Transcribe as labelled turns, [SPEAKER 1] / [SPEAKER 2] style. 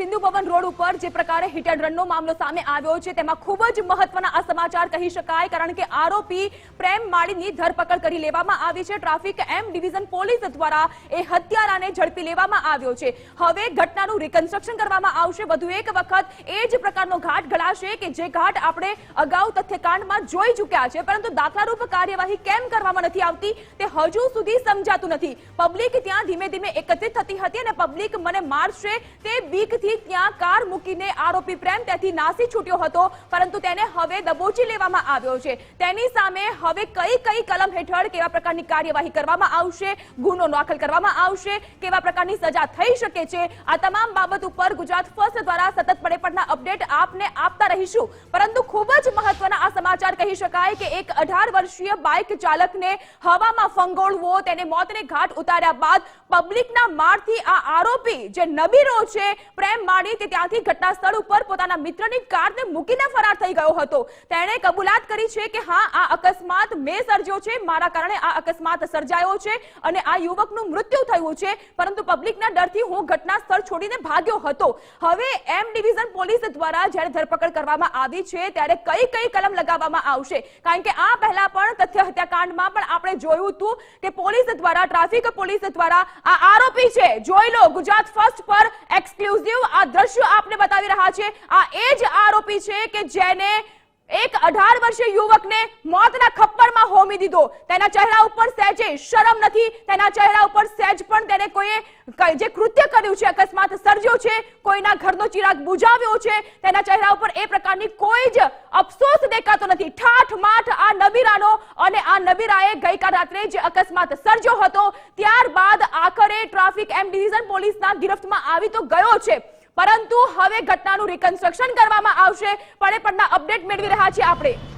[SPEAKER 1] Sindhu road ઉપર જે પ્રકારે હિટ એન્ડ રનનો મામલો સામે આવ્યો છે, તેમાં ખૂબ જ મહત્વના આ સમાચાર કહી શકાય, કારણ કે આરોપી પ્રેમ માળીની ધરપકડ કરી લેવામાં આવી છે. ટ્રાફિક એમ ડિવિઝન પોલીસ દ્વારા એ હત્યારાને ઝડપી લેવામાં આવ્યો છે. હવે ઘટનાનું રિકન્સ્ટ્રક્શન કરવામાં આવશે. વધુ એક વખત એ જ પ્રકારનો ઘાટ ઘડાશે કે જે ઘાટ આપણે અગાઉ તથ્યકાંડમાં જોઈ ચૂક્યા છે. પરંતુ દાખલારૂપ કાર્યવાહી કેમ કરવામાં નથી આવતી, તે હજુ સુધી સમજાતું નથી. પબ્લિક ત્યાં ધીમે ધીમે એકત્રિત થતી હતી અને પબ્લિક મને મારશે તે બીકથી ત્યાં કાર મૂકીને આરોપી પ્રેમ ત્યાંથી નાસી છૂટ્યો હતો, પરંતુ તેને હવે દબોચી લેવામાં આવ્યો છે. તેની સામે હવે કઈ કઈ કલમ હેઠળ કેવા પ્રકારની કાર્યવાહી કરવામાં આવશે, ગુનો દાખલ કરવામાં આવશે, કેવા પ્રકારની સજા થઈ શકે છે, આ તમામ બાબત ઉપર ગુજરાત ફર્સ્ટ દ્વારા સતત પડે અપડેટ આપને આપતા રહીશું. પરંતુ ખૂબ જ મહત્વના આ સમાચાર કહી શકાય કે એક અઢાર વર્ષીય બાઇક ચાલકને હવામાં ફંગોળવો, તેને મોતને ઘાટ ઉતાર્યા બાદ પબ્લિકના મારથી આ આરોપી જે નબીરો છે, પ્રેમ માળી તે ત્યાંથી ઘટના ઉપર પોતાના મિત્રની કારને મૂકીને ફરાર થઈ ગયો હતો. તેણે કબૂલાત કરી છે કે હા, આ અકસ્માત મેં સર્જ્યો છે, મારા કારણે આ અકસ્માત સર્જાયો છે અને આ યુવકનું મૃત્યુ થયું છે, પરંતુ પબ્લિકના ડરથી હું ઘટના છોડીને ભાગ્યો હતો. હવે એમ ડિવિઝન પોલીસ દ્વારા જ્યારે ધરપકડ કરવામાં આવી છે, ત્યારે કઈ કઈ કલમ લગાવવામાં આવશે? કારણ કે આ પહેલા પણ તથ્ય હત્યાકાંડમાં પણ આપણે જોયું હતું કે પોલીસ દ્વારા, ટ્રાફિક પોલીસ દ્વારા આ આરોપી છે. જોઈ લો, ગુજરાત ફર્સ્ટ પર એક્સક્લુઝિવ શરમ નથી. તેના ચહેરા ઉપર સહેજ પણ તેને કોઈએ જે કૃત્ય કર્યું છે, અકસ્માત સર્જ્યો છે, કોઈના ઘરનો ચિરાગ બુજાવ્યો છે, તેના ચહેરા ઉપર એ પ્રકારની કોઈ જ અફસોસ દેખાતો નથી. ઠાઠ, માઠ આ નબીરાનો અને આ નબીરાએ ગઈકાલ રાત્રે જે અકસ્માત સર્જ્યો હતો, ત્યારબાદ આખરે ટ્રાફિક એમ ડિવિઝન પોલીસના ગિરફ્તમાં આવી તો ગયો છે. પરંતુ હવે ઘટનાનું રિકન્સ્ટ્રક્શન કરવામાં આવશે. પડે પડના અપડેટ મેળવી રહ્યા છીએ આપણે.